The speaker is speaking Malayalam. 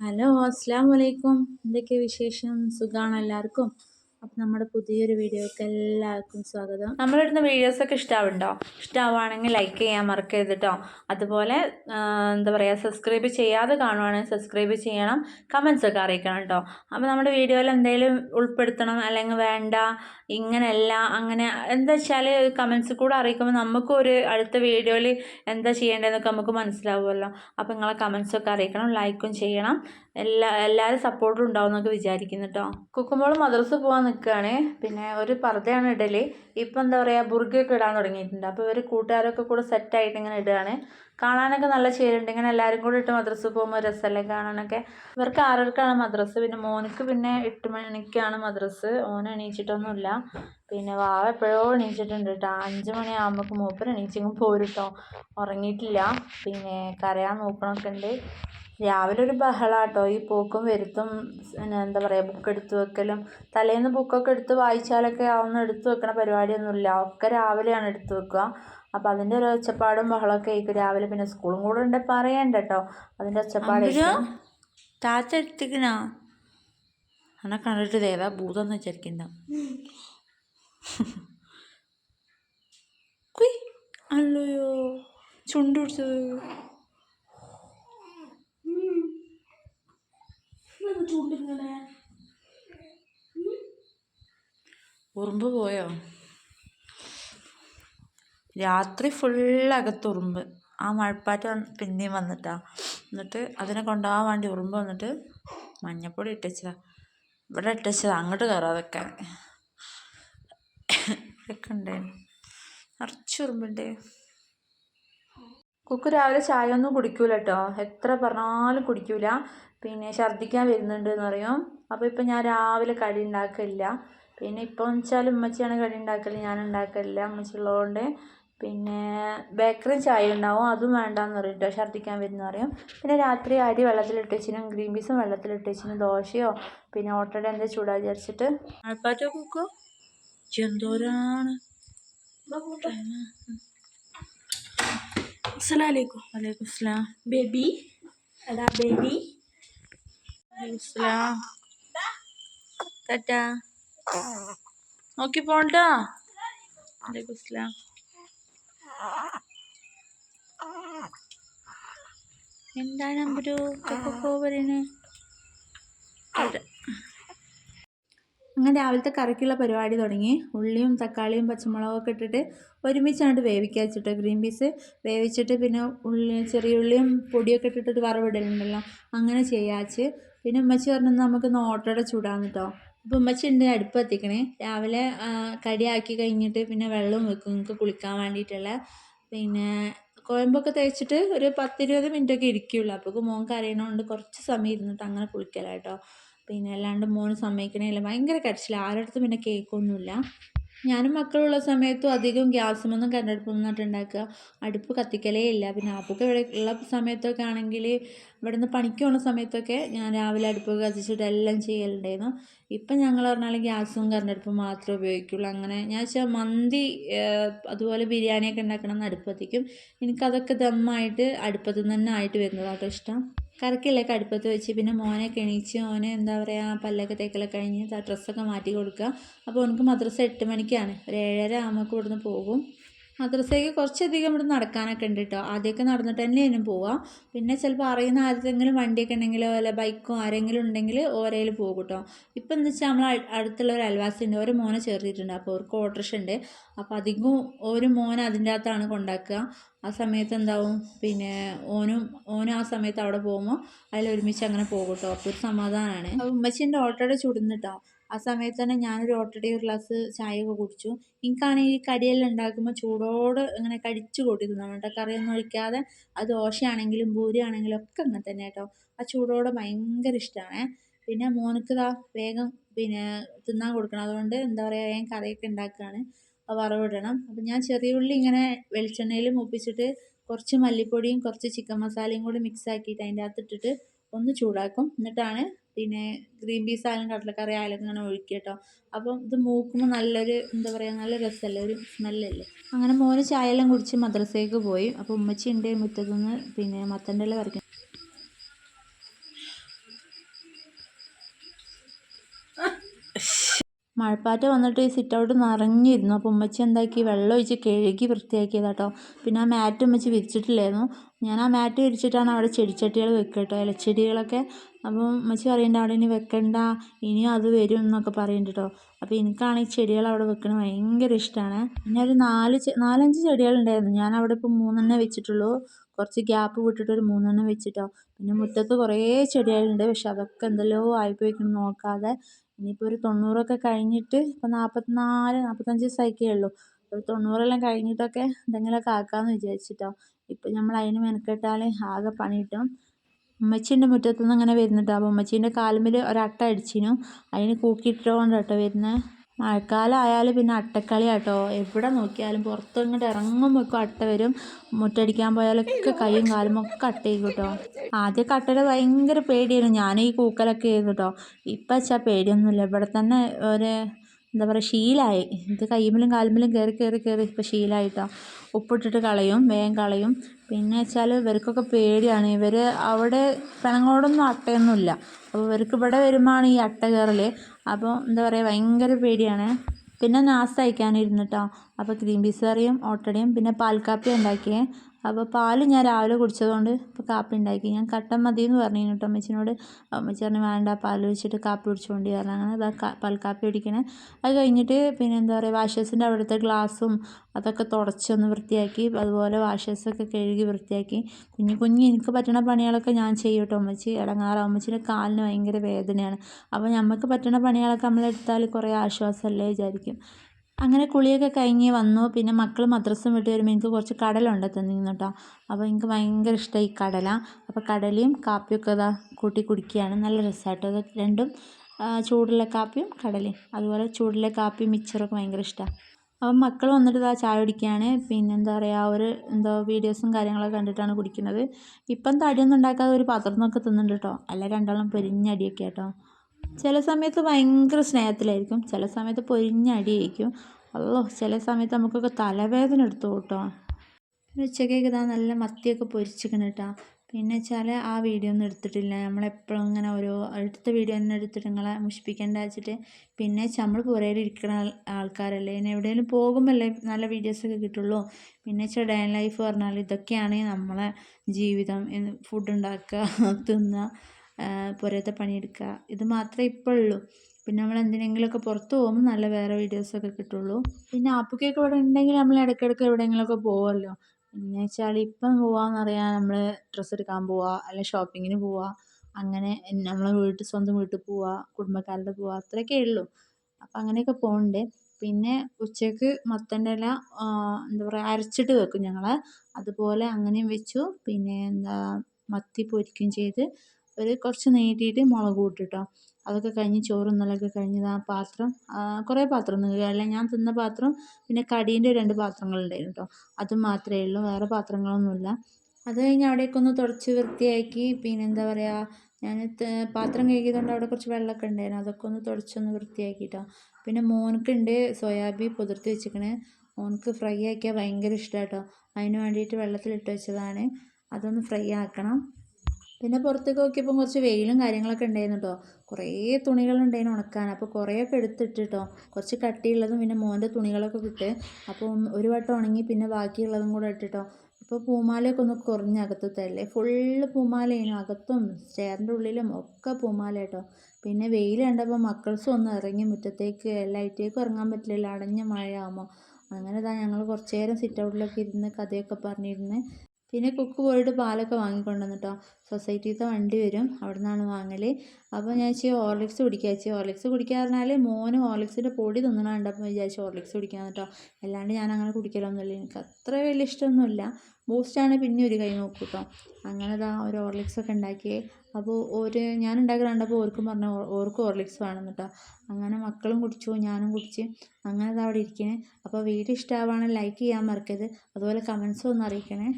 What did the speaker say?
ഹലോ അസ്സാം വലൈക്കും എന്തൊക്കെ വിശേഷം? സുഖമാണ് എല്ലാവർക്കും? അപ്പം നമ്മുടെ പുതിയൊരു വീഡിയോക്ക് എല്ലാവർക്കും സ്വാഗതം. നമ്മളിടുന്ന വീഡിയോസൊക്കെ ഇഷ്ടാവുണ്ടോ? ഇഷ്ടമാവുകയാണെങ്കിൽ ലൈക്ക് ചെയ്യാൻ മറക്കരുത് കേട്ടോ അതുപോലെ എന്താ പറയുക സബ്സ്ക്രൈബ് ചെയ്യാതെ കാണുവാണെങ്കിൽ സബ്സ്ക്രൈബ് ചെയ്യണം. കമൻസ് ഒക്കെ അറിയിക്കണം കേട്ടോ അപ്പോൾ നമ്മുടെ വീഡിയോയിൽ എന്തെങ്കിലും ഉൾപ്പെടുത്തണം അല്ലെങ്കിൽ വേണ്ട ഇങ്ങനെയല്ല അങ്ങനെ എന്താ വെച്ചാൽ കമൻസ് കൂടെ അറിയിക്കുമ്പോൾ ഒരു അടുത്ത വീഡിയോയിൽ എന്താ ചെയ്യേണ്ടതെന്നൊക്കെ നമുക്ക് മനസ്സിലാവുമല്ലോ. അപ്പോൾ നിങ്ങളെ കമൻസ് ഒക്കെ അറിയിക്കണം ലൈക്കും ചെയ്യണം. എല്ലാ എല്ലാവരും സപ്പോർട്ടും ഉണ്ടാവും എന്നൊക്കെ വിചാരിക്കുന്നു കേട്ടോ കുക്കുമ്പോൾ മദർസ് പോകാൻ നിൽക്കുകയാണ് പിന്നെ ഒരു പർദ്ദയാണ് ഇടൽ. ഇപ്പം എന്താ പറയുക ബുർഗയൊക്കെ ഇടാൻ തുടങ്ങിയിട്ടുണ്ട്. അപ്പോൾ ഇവർ കൂട്ടുകാരൊക്കെ കൂടെ സെറ്റായിട്ട് ഇങ്ങനെ ഇടുകയാണ് കാണാനൊക്കെ നല്ല ചേരുണ്ട്. ഇങ്ങനെ എല്ലാവരും കൂടി ഇട്ട് മദ്രസ പോകുമ്പോൾ രസമല്ലേ കാണാനൊക്കെ? ഇവർക്ക് ആറരക്കാണ് മദ്രസ് പിന്നെ മോനിക്ക് പിന്നെ എട്ട് മണിക്കാണ് മദ്രസ് ഓൻ എണീച്ചിട്ടൊന്നുമില്ല. പിന്നെ വാവ എപ്പോഴോ എണീച്ചിട്ടുണ്ട് കേട്ടോ അഞ്ച് മണിയാകുമ്പോൾ മൂപ്പർ എണീച്ചെങ്കിൽ പോരുട്ടോ. ഉറങ്ങിയിട്ടില്ല. പിന്നെ കരയാൻ നോക്കണമൊക്കെ ഉണ്ട്. രാവിലെ ഒരു ബഹളാട്ടോ. ഈ പോക്കും വരുത്തും എന്താ പറയുക ബുക്ക് എടുത്ത് വെക്കലും. തലേന്ന് ബുക്കൊക്കെ എടുത്ത് വായിച്ചാലൊക്കെ അതൊന്നും എടുത്ത് വെക്കണ പരിപാടിയൊന്നുമില്ല. ഒക്കെ രാവിലെയാണ് എടുത്ത് വെക്കുക. അപ്പോൾ അതിന്റെ ഒരു ഒച്ചപ്പാടും ബഹളമൊക്കെ ആയിരിക്കും. രാവിലെ പിന്നെ സ്കൂളും കൂടെ ഉണ്ട് പറയണ്ട കേട്ടോ. അതിന്റെ ഒച്ചപ്പാട് താത്ത എടുത്തിക്കണോ? എന്നെ കണ്ടിട്ട് ദേവാ ഭൂതം എന്ന് വിചാരിക്കണ്ട. അല്ലയോ ചുണ്ടു പിടിച്ചത്. ഉറുമ്പ് പോയോ? രാത്രി ഫുൾ അകത്ത് ഉറുമ്പ്. ആ മഴപ്പാറ്റ പിന്നെയും വന്നിട്ടാ. എന്നിട്ട് അതിനെ കൊണ്ടുപോകാൻ വേണ്ടി ഉറുമ്പ് വന്നിട്ട് മഞ്ഞപ്പൊടി ഇട്ടച്ചതാ. ഇവിടെ ഇട്ടച്ചതാ. അങ്ങോട്ട് കയറാതൊക്കെ ഇതൊക്കെ ഉണ്ടായിരുന്നു നിറച്ച് ഉറുമ്പുണ്ട്. കുക്കു രാവിലെ ചായ ഒന്നും കുടിക്കൂല കേട്ടോ എത്ര പറഞ്ഞാലും കുടിക്കൂല. പിന്നെ ഛർദ്ദിക്കാൻ വരുന്നുണ്ട് എന്ന് പറയും. അപ്പോൾ ഇപ്പം ഞാൻ രാവിലെ കടി ഉണ്ടാക്കില്ല പിന്നെ ഇപ്പോൾ വെച്ചാൽ ഉമ്മച്ചിയാണ് കടി ഉണ്ടാക്കൽ ഞാൻ ഉണ്ടാക്കലില്ല. ഉമ്മച്ചി ഉള്ളതുകൊണ്ട് പിന്നെ ബേക്കറി ചായ ഉണ്ടാവും. അതും വേണ്ടാന്ന് പറയും കേട്ടോ ഛർദ്ദിക്കാൻ വരുന്ന പറയും. പിന്നെ രാത്രി അരി വെള്ളത്തിലിട്ട് വെച്ചിനും ഗ്രീൻ പീസും വെള്ളത്തിലിട്ട് വെച്ചിനും ദോശയോ പിന്നെ ഓട്ടോടെ എന്താ ചൂടാ വിചാരിച്ചിട്ട്. മഴപ്പാറ്റോ കുക്കോ എന്തോരാണ്. അസ്സലാമലൈക്കും വലൈക്കും സ്ലാം. ബേബി. എടാ ബേബി. സ്ലാം. നോക്കി പോണ്ടാ? വലൈക്കും സ്ലാം. എന്താണ് അമ്പരു കോവലിന് അങ്ങനെ രാവിലത്തെ കറിക്കുള്ള പരിപാടി തുടങ്ങി. ഉള്ളിയും തക്കാളിയും പച്ചമുളകും ഒക്കെ ഇട്ടിട്ട് ഒരുമിച്ചാണ്ട് വേവിക്കുക വെച്ചിട്ട് ഗ്രീൻ പീസ് വേവിച്ചിട്ട് പിന്നെ ഉള്ളി ചെറിയ ഉള്ളിയും പൊടിയൊക്കെ ഇട്ടിട്ട് വറവിടലുണ്ടല്ലോ അങ്ങനെ ചെയ്യാച്ച്. പിന്നെ ഉമ്മച്ചി പറഞ്ഞു നമുക്ക് ഓട്ടോടെ ചൂടാന്ന് കേട്ടോ അപ്പോൾ ഉമ്മച്ചി ഉണ്ട് അടുപ്പ് എത്തിക്കണേ രാവിലെ കടിയാക്കി കഴിഞ്ഞിട്ട് പിന്നെ വെള്ളം വെക്കും. നിങ്ങൾക്ക് കുളിക്കാൻ വേണ്ടിയിട്ടുള്ള. പിന്നെ കോയമ്പൊക്കെ തേച്ചിട്ട് ഒരു പത്തിരുപത് മിനിറ്റൊക്കെ ഇരിക്കുള്ളൂ. അപ്പോൾ മോൻ കരയണോണ്ട് കുറച്ച് സമയം ഇരുന്നിട്ട് അങ്ങനെ കുളിക്കലാട്ടോ. പിന്നെ അല്ലാണ്ട് മോന് സമ്മതിക്കണേയില്ല ഭയങ്കര കരച്ചിലാണ് ആരുടെ അടുത്തും പിന്നെ കേൾക്കൊന്നുമില്ല ഞാനും മക്കളുള്ള സമയത്തും അധികം ഗ്യാസുമൊന്നും കരണ്ടടുപ്പൊന്നും ഉണ്ടാക്കുക അടുപ്പ് കത്തിക്കലേ ഇല്ല. പിന്നെ ആപ്പൊക്കെ ഇവിടെ ഉള്ള സമയത്തൊക്കെ ആണെങ്കിൽ ഇവിടെ നിന്ന് പണിക്ക് പോകുന്ന സമയത്തൊക്കെ ഞാൻ രാവിലെ അടുപ്പ് കത്തിച്ചിട്ട് എല്ലാം ചെയ്യലുണ്ടായിരുന്നു. ഇപ്പം ഞങ്ങൾ പറഞ്ഞാൽ ഗ്യാസും കരണ്ടടുപ്പും മാത്രമേ ഉപയോഗിക്കുള്ളൂ. അങ്ങനെ ഞാൻ വെച്ചാൽ മന്തി അതുപോലെ ബിരിയാണിയൊക്കെ ഉണ്ടാക്കണം എന്ന് അടുപ്പ് കത്തിക്കും എനിക്കതൊക്കെ ദമ്മായിട്ട് അടുപ്പത്തു നിന്ന് തന്നെ ആയിട്ട് വരുന്നതാട്ടോ ഇഷ്ടം. കറക്കിലൊക്കെ അടുപ്പത്ത് വെച്ച്. പിന്നെ മോനെ എണീച്ച് മോനെ എന്താ പറയുക പല്ലൊക്കെ തേക്കലൊക്കെ കഴിഞ്ഞ് ഡ്രസ്സൊക്കെ മാറ്റി കൊടുക്കുക. അപ്പോൾ അവനക്ക് മദ്രസ എട്ട് മണിക്കാണ്. ഒരു ഏഴര ആകുമ്പോൾ ഇവിടുന്ന് പോകും. മദ്രസയ്ക്ക് കുറച്ചധികം ഇവിടെ നടക്കാനൊക്കെ ഉണ്ട് കേട്ടോ ആദ്യമൊക്കെ നടന്നിട്ട് തന്നെയാണ് പോവാം. പിന്നെ ചിലപ്പോൾ അറിയുന്ന ആരെങ്കിലും വണ്ടിയൊക്കെ ഉണ്ടെങ്കിലോ അല്ല ബൈക്കോ ആരെങ്കിലും ഉണ്ടെങ്കിൽ ഓരയിൽ പോകും കേട്ടോ ഇപ്പം എന്ന് വെച്ചാൽ നമ്മൾ അടുത്തുള്ള ഒരു ഉണ്ട്. ഒരു മോനെ ചേർത്തിട്ടുണ്ട്. അപ്പോൾ അവർക്ക് ഓട്ടോറിക്ഷ ഉണ്ട്. അപ്പോൾ അധികവും ഒരു മോൻ അതിന്റെ അകത്താണ് കൊണ്ടാക്കുക. ആ സമയത്ത് എന്താവും? പിന്നെ ഓനും ഓനും ആ സമയത്ത് അവിടെ പോകുമ്പോൾ അതിൽ ഒരുമിച്ച് അങ്ങനെ പോകും കേട്ടോ അപ്പോൾ ഒരു സമാധാനമാണ് ഉമ്മച്ചീന്റെ ഓട്ടോയുടെ ചുടുന്നിട്ടോ ആ സമയത്ത് തന്നെ ഞാനൊരു ഓട്ടടി ഒരു ഗ്ലാസ് ചായയൊക്കെ കുടിച്ചു. എനിക്കാണെങ്കിൽ കടിയെല്ലാം ഉണ്ടാക്കുമ്പോൾ ചൂടോട് ഇങ്ങനെ കടിച്ചു കൂട്ടി തിന്നാൻ കറിയൊന്നും ഒഴിക്കാതെ അത് ദോശയാണെങ്കിലും പൂരിയാണെങ്കിലും ഒക്കെ അങ്ങനെ തന്നെ കേട്ടോ. ആ ചൂടോടെ ഭയങ്കര ഇഷ്ടമാണ് പിന്നെ മോനക്ക് ഇതാ വേഗം പിന്നെ തിന്നാൻ കൊടുക്കണം. അതുകൊണ്ട് എന്താ പറയുക ഞാൻ കറിയൊക്കെ ഉണ്ടാക്കുകയാണ് വറവിടണം. അപ്പം ഞാൻ ചെറിയ ഉള്ളി ഇങ്ങനെ വെളിച്ചെണ്ണയിൽ മൂപ്പിച്ചിട്ട് കുറച്ച് മല്ലിപ്പൊടിയും കുറച്ച് ചിക്കൻ മസാലയും കൂടി മിക്സ് ആക്കിയിട്ട് അതിന്റെ അകത്തിട്ടിട്ട് ഒന്ന് ചൂടാക്കും. എന്നിട്ടാണ് പിന്നെ ഗ്രീൻ പീസ് ആയാലും കടലക്കറി ആയാലും ഇങ്ങനെ ഒഴിക്കുക കേട്ടോ അപ്പം ഇത് മൂക്കുമ്പോൾ നല്ലൊരു എന്താ പറയുക നല്ല രസമല്ലേ ഒരു സ്മെല്ലല്ലേ. അങ്ങനെ മോന് ചായ എല്ലാം കുടിച്ച് മദ്രസയ്ക്ക് പോയി. അപ്പോൾ ഉമ്മച്ചി ഉണ്ട് മുറ്റത്തുനിന്ന് പിന്നെ മത്തന്റെ ഇല പറിക്കും മഴപ്പാറ്റ വന്നിട്ട് ഈ സിറ്റ് ഔട്ട് നിറഞ്ഞിരുന്നു. അപ്പോൾ ഉമ്മച്ചി എന്താക്കി? വെള്ളം ഒഴിച്ച് കഴുകി വൃത്തിയാക്കിയതാട്ടോ. പിന്നെ ആ മാറ്റ് ഉമ്മച്ചി വിരിച്ചിട്ടില്ലായിരുന്നു. ഞാൻ ആ മാറ്റ് വിരിച്ചിട്ടാണ് അവിടെ ചെടിച്ചട്ടികൾ വെക്കുക കേട്ടോ ഇലച്ചെടികളൊക്കെ. അപ്പോൾ ഉമ്മച്ചി പറയുന്നുണ്ട് അവിടെ ഇനി വെക്കണ്ട. ഇനിയും അത് വരും എന്നൊക്കെ പറയുന്നുണ്ട് കേട്ടോ അപ്പോൾ എനിക്കാണ് ഈ ചെടികൾ അവിടെ വെക്കണത് ഭയങ്കര ഇഷ്ടമാണ് പിന്നെ ഒരു നാല് നാലഞ്ച് ചെടികൾ ഉണ്ടായിരുന്നു ഞാൻ അവിടെ ഇപ്പോൾ മൂന്നെണ്ണേ വെച്ചിട്ടുള്ളൂ. കുറച്ച് ഗ്യാപ്പ് വിട്ടിട്ട് ഒരു മൂന്നെണ്ണം വെച്ചിട്ടോ. പിന്നെ മുറ്റത്ത് കുറേ ചെടികളുണ്ട്. പക്ഷെ അതൊക്കെ എന്തെല്ലോ ആയിപ്പോയിക്കണം നോക്കാതെ. ഇനിയിപ്പോൾ ഒരു തൊണ്ണൂറൊക്കെ കഴിഞ്ഞിട്ട് ഇപ്പോൾ നാൽപ്പത്തിനാല് നാൽപ്പത്തഞ്ച് ദിവസമായിക്കേ ഉള്ളൂ. ഒരു തൊണ്ണൂറെല്ലാം കഴിഞ്ഞിട്ടൊക്കെ എന്തെങ്കിലുമൊക്കെ ആക്കാമെന്ന് വിചാരിച്ചിട്ടോ. ഇപ്പം നമ്മൾ അതിന് മെനക്കെട്ടാൽ ആകെ പണി കിട്ടും ഉമ്മച്ചീന്റെ മുറ്റത്തുനിന്ന് അങ്ങനെ വരുന്നുണ്ട്. അപ്പോൾ ഉമ്മച്ചീന്റെ കാലുമ്പിൽ ഒരട്ട അടിച്ചിനു. അതിന് കൂക്കിയിട്ടോണ്ട് കേട്ടോ വരുന്നത് മഴക്കാലം ആയാൽ പിന്നെ അട്ടക്കളിയാട്ടോ. എവിടെ നോക്കിയാലും പുറത്ത് ഇങ്ങോട്ട് ഇറങ്ങുമ്പോഴേക്കും അട്ട വരും. മുറ്റടിക്കാൻ പോയാലൊക്കെ കൈയും കാലും ഒക്കെ അട്ടയും കേട്ടോ. ആദ്യമൊക്കെ അട്ടയുടെ ഭയങ്കര പേടിയായിരുന്നു. ഞാൻ ഈ കൂക്കലൊക്കെ ആയിരുന്നു കേട്ടോ. ഇപ്പം വെച്ചാൽ പേടിയൊന്നുമില്ല. ഇവിടെ തന്നെ ഒരു എന്താ പറയുക ശീലമായി ഇത് കയ്യുമ്പിലും കാലുമ്മലും കയറി കയറി കയറി ഇപ്പോൾ ശീലമായിട്ടോ ഉപ്പിട്ടിട്ട് കളയും വേഗം കളയും. പിന്നെ വെച്ചാൽ ഇവർക്കൊക്കെ പേടിയാണ്. ഇവർ അവിടെ പെണങ്ങളോടൊന്നും അട്ടയൊന്നുമില്ല. അപ്പോൾ ഇവർക്ക് ഇവിടെ വരുമ്പോഴാണ് ഈ അട്ട കയറൽ അപ്പോൾ എന്താ പറയുക ഭയങ്കര പേടിയാണ്. പിന്നെ നാസ്ത കഴിക്കാനിരുന്നു കേട്ടോ അപ്പോൾ ക്രീം പീസ് കറിയും ഓട്ടടയും പിന്നെ പാൽക്കാപ്പി ഉണ്ടാക്കിയേ. അപ്പോൾ പാൽ ഞാൻ രാവിലെ കുടിച്ചതുകൊണ്ട് ഇപ്പോൾ കാപ്പി ഉണ്ടാക്കി. ഞാൻ കട്ടൻ മതി എന്ന് പറഞ്ഞു കേട്ടോ അമ്മച്ചിനോട്. അമ്മച്ചി പറഞ്ഞു വേണ്ട പാൽ വെച്ചിട്ട് കാപ്പി കുടിച്ചുകൊണ്ട് പറഞ്ഞു. അങ്ങനെ അതാ ക- പാൽക്കാപ്പി കുടിക്കണേ. അത് കഴിഞ്ഞിട്ട് പിന്നെ എന്താ പറയുക വാഷേഴ്സിന്റെ അവിടുത്തെ ഗ്ലാസും അതൊക്കെ തുടച്ചൊന്ന് വൃത്തിയാക്കി അതുപോലെ വാഷേഴ്സൊക്കെ കഴുകി വൃത്തിയാക്കി. കുഞ്ഞു കുഞ്ഞു എനിക്ക് പറ്റണ പണികളൊക്കെ ഞാൻ ചെയ്യും കേട്ടോ അമ്മച്ചി. ഇടങ്ങാറ അമ്മച്ചിന്റെ കാലിന് ഭയങ്കര വേദനയാണ്. അപ്പോൾ നമുക്ക് പറ്റുന്ന പണികളൊക്കെ നമ്മളെടുത്താൽ കുറേ ആശ്വാസമല്ലേ വിചാരിക്കും. അങ്ങനെ കുളിയൊക്കെ കഴിഞ്ഞ് വന്നു. പിന്നെ മക്കൾ മദ്രസം വിട്ട് വരുമ്പോൾ എനിക്ക് കുറച്ച് കടലുണ്ട് തന്നിരുന്നു കേട്ടോ അപ്പോൾ എനിക്ക് ഭയങ്കര ഇഷ്ടമായി ഈ കടല. അപ്പോൾ കടലയും കാപ്പിയൊക്കെ ഇതാ കൂട്ടി കുടിക്കുകയാണ്. നല്ല രസമായിട്ടോ? അത് രണ്ടും ചൂടുള്ള കാപ്പിയും കടലയും. അതുപോലെ ചൂടുള്ള കാപ്പിയും മിക്സറൊക്കെ ഭയങ്കര ഇഷ്ടമാണ് അപ്പം മക്കൾ വന്നിട്ട് ഇതാ ചായ കുടിക്കുകയാണ്. പിന്നെ എന്താ പറയുക ഒരു എന്തോ വീഡിയോസും കാര്യങ്ങളൊക്കെ കണ്ടിട്ടാണ് കുടിക്കുന്നത്. ഇപ്പം തടിയൊന്നും ഉണ്ടാക്കാതെ ഒരു പാത്രത്തിനൊക്കെ തിന്നുന്നുണ്ട് കേട്ടോ അല്ല രണ്ടാളും പൊരിഞ്ഞടിയൊക്കെ കേട്ടോ ചില സമയത്ത് ഭയങ്കര സ്നേഹത്തിലായിരിക്കും. ചില സമയത്ത് പൊരിഞ്ഞ അടിയായിരിക്കും. അല്ലോ ചില സമയത്ത് നമുക്കൊക്കെ തലവേദന എടുത്തു കേട്ടോ. പിന്നെ ഉച്ചക്കേക്ക് ഇതാ നല്ല മത്തിയൊക്കെ പൊരിച്ചിക്കണം കേട്ടോ പിന്നെ വെച്ചാൽ ആ വീഡിയോ ഒന്നും എടുത്തിട്ടില്ല. നമ്മളെപ്പോഴും ഇങ്ങനെ ഓരോ അടുത്ത വീഡിയോ തന്നെ എടുത്തിട്ട് നിങ്ങളെ മുഷിപ്പിക്കേണ്ട വെച്ചിട്ട്. പിന്നെ നമ്മൾ പുറയിൽ ഇരിക്കുന്ന ആൾക്കാരല്ലേ. ഇനി എവിടെയെങ്കിലും പോകുമ്പോഴല്ലേ നല്ല വീഡിയോസൊക്കെ കിട്ടുള്ളൂ. പിന്നെ വെച്ചാൽ ഡേ ലൈഫ് പറഞ്ഞാൽ ഇതൊക്കെയാണ് നമ്മളെ ജീവിതം. ഫുഡ് ഉണ്ടാക്കുക തിന്നുക പുരത്തെ പണിയെടുക്കുക. ഇത് മാത്രമേ ഇപ്പോൾ ഉള്ളൂ പിന്നെ നമ്മൾ എന്തിനെങ്കിലുമൊക്കെ പുറത്ത് പോകുമ്പോൾ നല്ല വേറെ വീഡിയോസൊക്കെ കിട്ടുള്ളൂ. പിന്നെ ആപ്പുക്കൊക്കെ ഇവിടെ ഉണ്ടെങ്കിൽ നമ്മൾ ഇടയ്ക്കിടയ്ക്ക് എവിടെയെങ്കിലുമൊക്കെ പോകുമല്ലോ പിന്നെ വെച്ചാൽ ഇപ്പം പോവാന്ന് പറയാൻ നമ്മൾ ഡ്രസ്സ് എടുക്കാൻ പോവുക അല്ലെ ഷോപ്പിങ്ങിന് പോവുക അങ്ങനെ നമ്മളെ വീട്ടിൽ സ്വന്തം വീട്ടിൽ പോവുക കുടുംബക്കാരുടെ പോവുക അത്രയൊക്കെ ഉള്ളൂ. അപ്പം അങ്ങനെയൊക്കെ പോകുന്നുണ്ട് പിന്നെ ഉച്ചയ്ക്ക് മത്തന്റെ ഇല എന്താ പറയുക അരച്ചിട്ട് വെക്കും ഞങ്ങൾ അതുപോലെ അങ്ങനെയും വെച്ചു. പിന്നെ എന്താ മത്തി പൊരിക്കുകയും ചെയ്ത് ഒരു കുറച്ച് നീട്ടിയിട്ട് മുളക് ഇട്ടിട്ടോ അതൊക്കെ കഴിഞ്ഞ് ചോറും നിലയൊക്കെ കഴിഞ്ഞത് ആ പാത്രം കുറേ പാത്രം ഒന്നും ഞാൻ തിന്ന പാത്രം പിന്നെ കടീന്റെ രണ്ട് പാത്രങ്ങളുണ്ടായിരുന്നു കേട്ടോ അത് മാത്രമേ ഉള്ളൂ. വേറെ പാത്രങ്ങളൊന്നുമില്ല അത് കഴിഞ്ഞ് അവിടെയൊക്കെ ഒന്ന് തുടച്ച് വൃത്തിയാക്കി. പിന്നെ എന്താ പറയുക ഞാൻ പാത്രം കഴുകിയതുകൊണ്ട് അവിടെ കുറച്ച് വെള്ളമൊക്കെ ഉണ്ടായിരുന്നു. അതൊക്കെ ഒന്ന് തുടച്ചൊന്ന് വൃത്തിയാക്കിയിട്ടോ പിന്നെ മോനക്കുണ്ട് സോയാബീൻ പുതിർത്തി വെച്ചിരിക്കണേ. മോനക്ക് ഫ്രൈ ആക്കിയാൽ ഭയങ്കര ഇഷ്ടമാണ് കേട്ടോ അതിന് വേണ്ടിയിട്ട് വെള്ളത്തിലിട്ട് വെച്ചതാണ്. അതൊന്ന് ഫ്രൈ ആക്കണം. പിന്നെ പുറത്തേക്ക് നോക്കിയപ്പോൾ കുറച്ച് വെയിലും കാര്യങ്ങളൊക്കെ ഉണ്ടായിരുന്നു കേട്ടോ കുറേ തുണികളുണ്ടായിരുന്നു ഉണക്കാൻ. അപ്പോൾ കുറേയൊക്കെ എടുത്തിട്ട് കേട്ടോ കുറച്ച് കട്ടിയുള്ളതും പിന്നെ മോന്റെ തുണികളൊക്കെ ഇട്ട് അപ്പോൾ ഒരു വട്ടം ഉണങ്ങി പിന്നെ ബാക്കിയുള്ളതും കൂടെ ഇട്ടിട്ടോ. ഇപ്പോൾ പൂമാലയൊക്കെ ഒന്ന് കുറഞ്ഞ അകത്തല്ലേ ഫുള്ള് പൂമാലയാണ് അകത്തും സ്റ്റെയറിന്റെ ഉള്ളിലും ഒക്കെ പൂമാല കേട്ടോ പിന്നെ വെയിൽ കണ്ടപ്പോൾ മക്കൾസും ഒന്ന് ഇറങ്ങി മുറ്റത്തേക്ക് ലൈറ്റേക്ക് ഇറങ്ങാൻ പറ്റില്ല അടഞ്ഞ മഴയാകുമോ അങ്ങനെ ഇതാ ഞങ്ങൾ കുറച്ച് നേരം സിറ്റ് ഔട്ടിലൊക്കെ ഇരുന്ന് കഥയൊക്കെ പറഞ്ഞിരുന്ന്. പിന്നെ കുക്ക് പോയിട്ട് പാലൊക്കെ വാങ്ങിക്കൊണ്ടുവന്നു കേട്ടോ സൊസൈറ്റിയിലത്തെ വണ്ടി വരും. അവിടെ നിന്നാണ് വാങ്ങൽ അപ്പോൾ ഞാൻ ഇച്ചിരി ഓർലിക്സ് കുടിക്കുക ഇച്ചിരി ഓർലിക്സ് കുടിക്കുക പറഞ്ഞാൽ മോന് ഹോർലിക്സിന്റെ പൊടി തിന്നണുണ്ട് കണ്ടപ്പോൾ വിചാരിച്ചു ഓർലിക്സ് കുടിക്കാൻ കേട്ടോ അല്ലാണ്ട് ഞാൻ അങ്ങനെ കുടിക്കലൊന്നുമില്ല എനിക്ക് അത്ര വലിയ ഇഷ്ടമൊന്നുമില്ല ബൂസ്റ്റാണ് പിന്നെ ഒരു കൈ നോക്കൂ കേട്ടോ അങ്ങനെ ഇതാ ഒരു ഓർലിക്സ് ഒക്കെ ഉണ്ടാക്കിയേ അപ്പോൾ ഒരു ഞാൻ ഉണ്ടാക്കി കണ്ടപ്പോൾ ഓർക്കും പറഞ്ഞു ഓർക്കും ഓർലിക്സ് വേണം കേട്ടോ അങ്ങനെ മക്കളും കുടിച്ചു ഞാനും കുടിച്ച്. അങ്ങനെ ഇതാ അവിടെ ഇരിക്കണേ. അപ്പോൾ വീഡിയോ ഇഷ്ടമാവാണെങ്കിൽ ലൈക്ക് ചെയ്യാൻ മറക്കരുത്. അതുപോലെ കമൻസും ഒന്ന് അറിയിക്കണേ.